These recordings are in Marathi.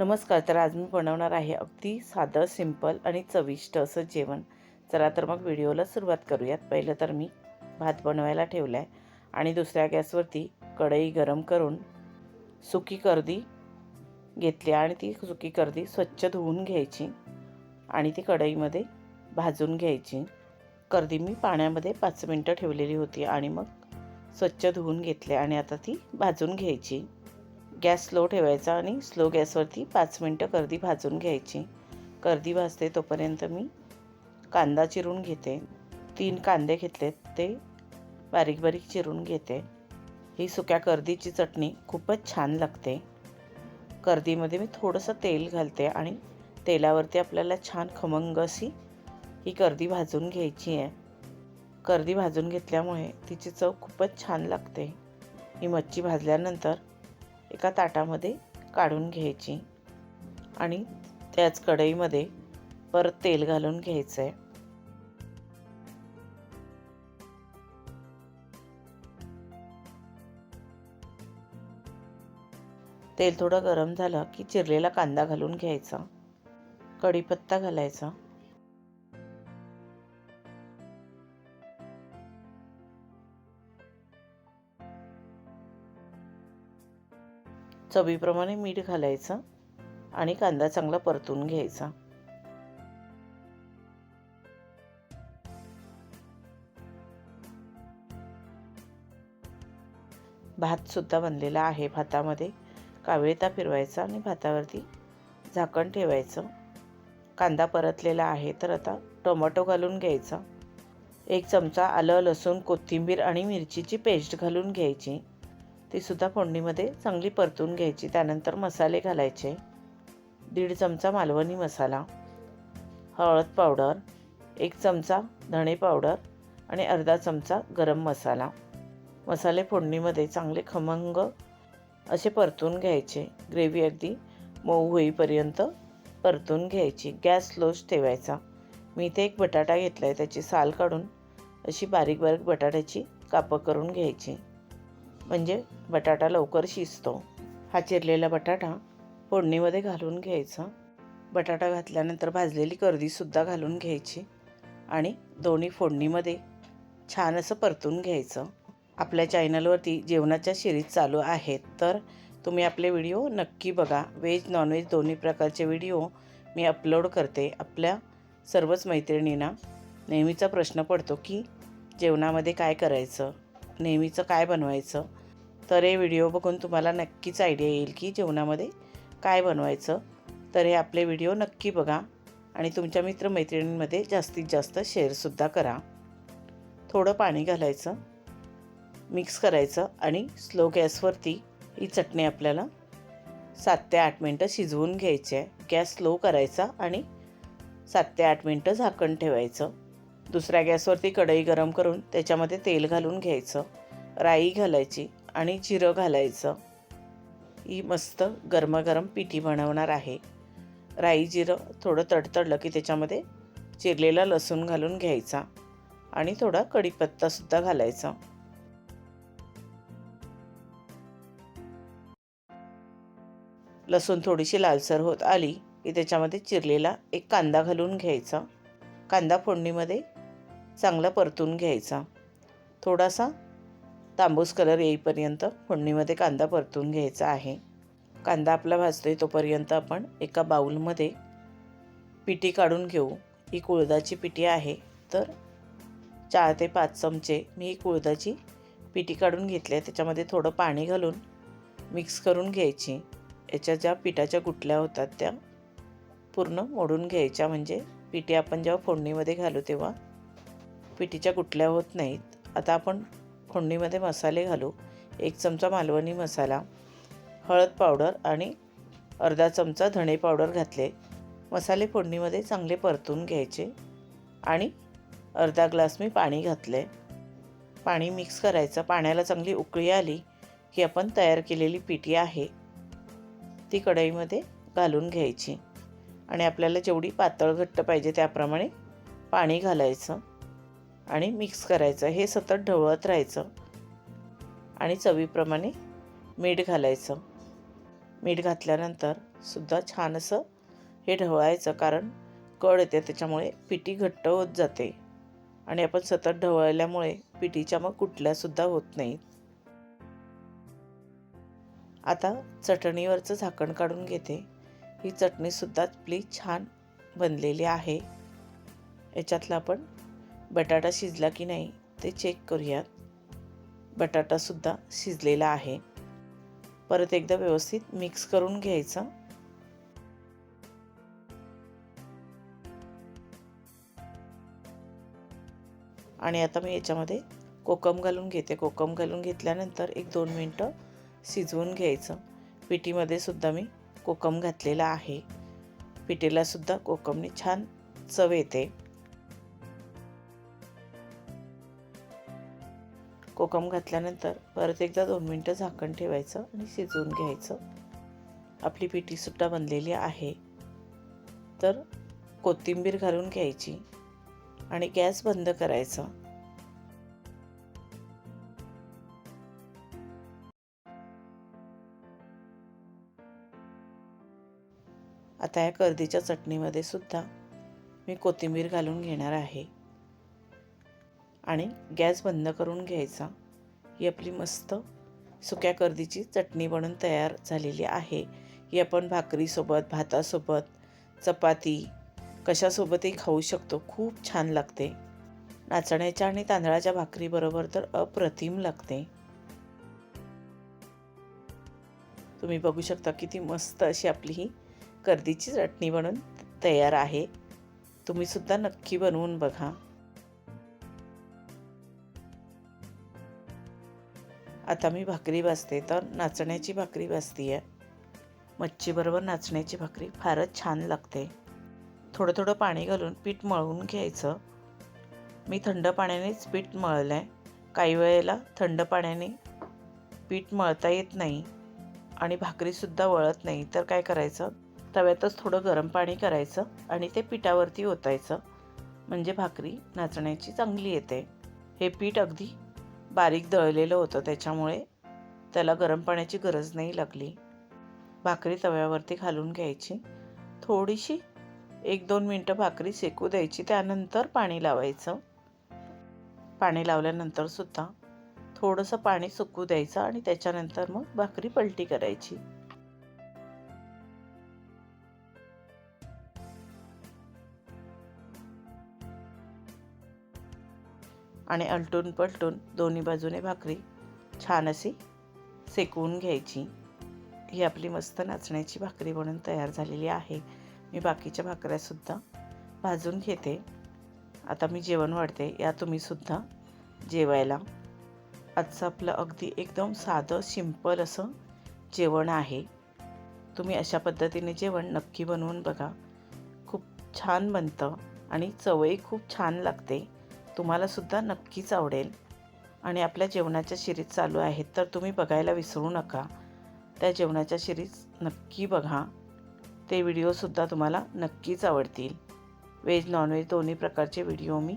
नमस्कार तर आज मी बनवणार आहे अगदी साधं सिंपल आणि चविष्ट असं जेवण. चला तर मग व्हिडिओला सुरुवात करूयात. पहिलं तर मी भात बनवायला ठेवला आहे आणि दुसऱ्या गॅसवरती कढई गरम करून सुकी कर्दी घेतली आणि ती सुकी कर्दी स्वच्छ धुवून घ्यायची आणि ती कढईमध्ये भाजून घ्यायची. कर्दी मी पाण्यामध्ये पाच मिनटं ठेवलेली होती आणि मग स्वच्छ धुवून घेतले आणि आता ती भाजून घ्यायची. गॅस स्लो ठेवायचा आणि स्लो गॅसवरती पाच मिनटं कर्दी भाजून घ्यायची. कर्दी भाजते तोपर्यंत मी कांदा चिरून घेते. तीन कांदे घेतलेत ते बारीक बारीक चिरून घेते. ही सुक्या कर्दीची चटणी खूपच छान लागते. कर्दीमध्ये मी थोडंसं तेल घालते आणि तेलावरती आपल्याला छान खमंग अशी ही कर्दी भाजून घ्यायची आहे. कर्दी भाजून घेतल्यामुळे तिची चव खूपच छान लागते. ही मच्छी भाजल्यानंतर एका ताटामध्ये काढून घ्यायची आणि त्याच कढईमध्ये परत तेल घालून घ्यायचं आहे तेल थोडं गरम झालं की चिरलेला कांदा घालून घ्यायचा. कढीपत्ता घालायचा. चवीप्रमाणे मीठ घालायचं आणि कांदा चांगला परतून घ्यायचा. भातसुद्धा बनलेला आहे भातामध्ये. कावेळता फिरवायचा आणि भातावरती झाकण ठेवायचं. कांदा परतलेला आहे तर आता टोमॅटो घालून घ्यायचा. एक चमचा आलं लसूण कोथिंबीर आणि मिरचीची पेस्ट घालून घ्यायची. तीसुद्धा फोडणीमध्ये चांगली परतून घ्यायची. त्यानंतर मसाले घालायचे. दीड चमचा मालवणी मसाला हळद पावडर एक चमचा धणे पावडर आणि अर्धा चमचा गरम मसाला. मसाले फोडणीमध्ये चांगले खमंग असे परतून घ्यायचे. ग्रेव्ही अगदी मऊ होईपर्यंत परतून घ्यायची. गॅस स्लोच ठेवायचा. मी इथे एक बटाटा घेतला आहे त्याची साल काढून अशी बारीक बारीक बटाट्याची कापं करून घ्यायची. म्हणजे बटाटा लवकर शिजतो. हा चिरलेला बटाटा फोडणीमध्ये घालून घ्यायचा. बटाटा घातल्यानंतर भाजलेली कर्दीसुद्धा घालून घ्यायची आणि दोन्ही फोडणीमध्ये छान असं परतून घ्यायचं. आपल्या चॅनलवरती जेवणाच्या सिरीज चालू आहेत तर तुम्ही आपले व्हिडिओ नक्की बघा. व्हेज नॉनव्हेज दोन्ही प्रकारचे व्हिडिओ मी अपलोड करते. आपल्या सर्वच मैत्रिणींना नेहमीचा प्रश्न पडतो की जेवणामध्ये काय करायचं? नेहमीचं काय बनवायचं? तर हे व्हिडिओ बघून तुम्हाला नक्कीच आयडिया येईल की जेवणामध्ये काय बनवायचं. तर हे आपले व्हिडिओ नक्की बघा आणि तुमच्या मित्रमैत्रिणींमध्ये जास्तीत जास्त शेअरसुद्धा करा. थोडं पाणी घालायचं मिक्स करायचं आणि स्लो गॅसवरती ही चटणी आपल्याला सात ते आठ मिनटं शिजवून घ्यायची आहे. गॅस स्लो करायचा आणि सात ते आठ मिनटं झाकण ठेवायचं. दुसऱ्या गॅसवरती कढई गरम करून त्याच्यामध्ये तेल घालून घ्यायचं. राई घालायची. आणि जिरं घालायचं. ही मस्त गरमागरम पिठी बनवणार आहे. राई जिरं थोडं तडतडलं की त्याच्यामध्ये चिरलेला लसूण घालून घ्यायचा आणि थोडा कढीपत्तासुद्धा घालायचा. लसूण थोडीशी लालसर होत आली की त्याच्यामध्ये चिरलेला एक कांदा घालून घ्यायचा. कांदा फोडणीमध्ये चांगला परतून घ्यायचा. थोडासा तांबूस कलर येईपर्यंत फोडणीमध्ये कांदा परतून घ्यायचा आहे. कांदा आपला भाजतोय तोपर्यंत आपण एका बाऊलमध्ये पिठी काढून घेऊ. ही कुळदाची पिठी आहे तर चार ते पाच चमचे मी ही कुळदाची पिठी काढून घेतली आहे. त्याच्यामध्ये थोडं पाणी घालून मिक्स करून घ्यायची. याच्या ज्या पिठाच्या गुटल्या होतात त्या पूर्ण मोडून घ्यायच्या. म्हणजे पिठी आपण जेव्हा फोडणीमध्ये घालू तेव्हा पिठीच्या गुटल्या होत नाहीत. आता आपण फोडणीमध्ये मसाले घालू एक चमचा मालवणी मसाला हळद पावडर आणि अर्धा चमचा धणे पावडर घातले. मसाले फोडणीमध्ये चांगले परतून घ्यायचे आणि अर्धा ग्लास मी पाणी घातले. पाणी मिक्स करायचं. पाण्याला चांगली उकळी आली की आपण तयार केलेली पिठी आहे ती कढईमध्ये घालून घ्यायची आणि आपल्याला जेवढी पातळ घट्ट पाहिजे त्याप्रमाणे पाणी घालायचं. आणि मिक्स करायचं. हे सतत ढवळत राहायचं. आणि चवीप्रमाणे मीठ घालायचं. मीठ घातल्यानंतर सुद्धा छान असं हे ढवळायचं कारण कड येते त्याच्यामुळे पिठी घट्ट होत जाते. आणि आपण सतत ढवळल्यामुळे पिठीच्या मग कुठल्यासुद्धा होत नाहीत आता चटणीवरचं झाकण काढून घेते. ही चटणीसुद्धा आपली छान बनलेली आहे. याच्यातलं आपण बटाटा शिजला की नाही ते चेक करूयात. बटाटासुद्धा शिजलेला आहे. परत एकदा व्यवस्थित मिक्स करून घ्यायचं. आणि आता मी याच्यामध्ये कोकम घालून घेते. कोकम घालून घेतल्यानंतर एक दोन मिनटं शिजवून घ्यायचं. पिठीमध्ये सुद्धा मी कोकम घातलेला आहे. पिठीलासुद्धा कोकमने छान चव येते. कोकम घातल्यानंतर परत एकदा दोन मिनटं झाकण ठेवायचं आणि शिजवून घ्यायचं. आपली पिठीसुद्धा बनलेली आहे. तर कोथिंबीर घालून घ्यायची आणि गॅस बंद करायचा. आता या कर्दीच्या चटणीमध्ये सुद्धा मी कोथिंबीर घालून घेणार आहे. आणि गॅस बंद करून घ्यायचा. ही आपली मस्त सुक्या कर्दीची चटणी बनून तयार झालेली आहे. ही आपण भाकरीसोबत भातासोबत चपाती कशासोबतही खाऊ शकतो. खूप छान लागते. नाचण्याच्या आणि तांदळाच्या भाकरीबरोबर तर अप्रतिम लागते. तुम्ही बघू शकता किती मस्त अशी आपली ही कर्दीची चटणी बनून तयार आहे. तुम्ही सुद्धा नक्की बनवून बघा. आता मी भाकरी भाजते तर नाचण्याची भाकरी भाजती आहे मच्छीबरोबर नाचण्याची भाकरी फारच छान लागते. थोडं थोडं पाणी घालून पीठ मळून घ्यायचं. मी थंड पाण्यानेच पीठ मळलं आहे काही वेळेला थंड पाण्याने पीठ मळता येत नाही आणि भाकरीसुद्धा वळत नाही तर काय करायचं? तव्यातच थोडं गरम पाणी करायचं आणि ते पिठावरती ओतायचं. म्हणजे भाकरी नाचण्याची चांगली येते. हे पीठ अगदी बारीक दळलेलं होतं त्याच्यामुळे त्याला गरम पाण्याची गरज नाही लागली. भाकरी तव्यावरती घालून घ्यायची. थोडीशी एक दोन मिनटं भाकरी शेकू द्यायची. त्यानंतर पाणी लावायचं. पाणी लावल्यानंतर सुद्धा थोडंसं पाणी सुकू द्यायचं आणि त्याच्यानंतर मग भाकरी पलटी करायची. आणि अलटून पलटून दोन्ही बाजूने भाकरी छान अशी सेकवून घ्यायची. ही आपली मस्त नाचण्याची भाकरी बनून तयार झालेली आहे. मी बाकीच्या भाकऱ्यासुद्धा भाजून घेते. आता मी जेवण वाढते. या तुम्हीसुद्धा जेवायला. आजचं आपलं अगदी एकदम साधं सिंपल असं जेवण आहे. तुम्ही अशा पद्धतीने जेवण नक्की बनवून बघा. खूप छान बनतं आणि चवही खूप छान लागते. तुम्हालासुद्धा नक्कीच आवडेल. आणि आपल्या जेवणाच्या शिरीज चालू आहेत तर तुम्ही बघायला विसरू नका. त्या जेवणाच्या शिरीज नक्की बघा. ते व्हिडिओसुद्धा तुम्हाला नक्कीच आवडतील. व्हेज नॉनव्हेज दोन्ही प्रकारचे व्हिडिओ मी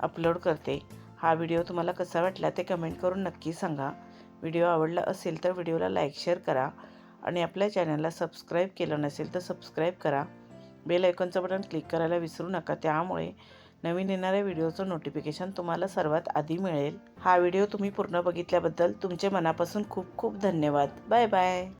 अपलोड करते. हा व्हिडिओ तुम्हाला कसा वाटला ते कमेंट करून नक्की सांगा. व्हिडिओ आवडला असेल तर व्हिडिओला लाईक शेअर करा. आणि आपल्या चॅनलला सबस्क्राईब केलं नसेल तर सबस्क्राईब करा. बेल आयकॉनचं बटन क्लिक करायला विसरू नका. त्यामुळे नवीन येणाऱ्या व्हिडिओचं नोटिफिकेशन तुम्हाला सर्वात आधी मिळेल. हा व्हिडिओ तुम्ही पूर्ण बघितल्याबद्दल तुमचे मनापासून खूप खूप धन्यवाद. Bye bye